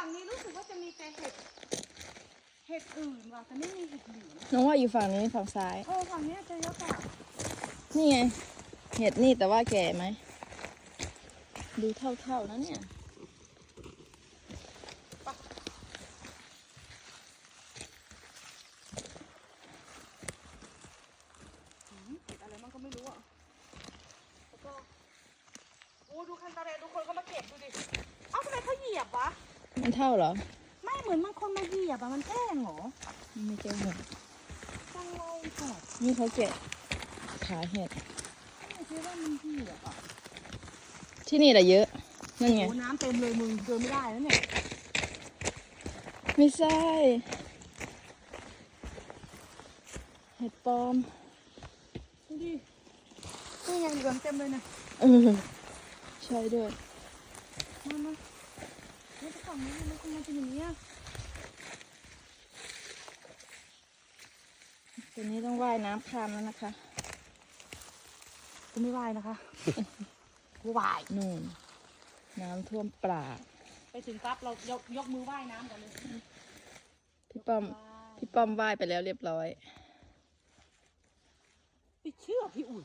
แต่เห็ด เห็ดอื่นว่ะแต่ไม่มีเห็ดเหลืองน้องว่าอยู่ฝั่งนี้ฝั่งซ้าย เออฝั่งเนี้ยเจอเยอะกว่านี่ไง เห็ดนี่แต่ว่าแก่ไหม ดูเท่าๆนะเนี่ยหืมเห็ดอะไรมันก็ไม่รู้อะแล้วก็โอ้ดูคันตาแรทุกคนก็มาเก็บดูดิ เอ้าทำไมเขาเหยียบวะ มันเท่าเหรอ ไม่เหมือนบางคนมาเหยียบอะมันแกล้งเหรอไม่ใช่เห็ดจังเลยก่อนนี่เขาแกะขาเห็ดไม่คิดว่ามันเหยียบอะที่นี่แหละเยอะ นั่นไง โอ้น้ำเต็มเลยมึงเดินไม่ได้แล้วเนี่ย ไม่ใช่ เห็ดปลอมดูดินี่ไงเหลืองเต็มเลยนะเออใช่ด้วย มามา ไม่จะฝั่งนี้มันคงมาเป็นอย่างนี้อะตัวนี้ต้องว่ายน้ำข้ามแล้วนะคะกูไม่ไหวนะคะกูไหวนู่นน้ำท่วมปลาไปถึงปั๊บเรายกยกมือไหว้น้ำกันเลย พี่ป้อม พี่ป้อมว่ายไปแล้วเรียบร้อย ไปเชื่อพี่อุ่น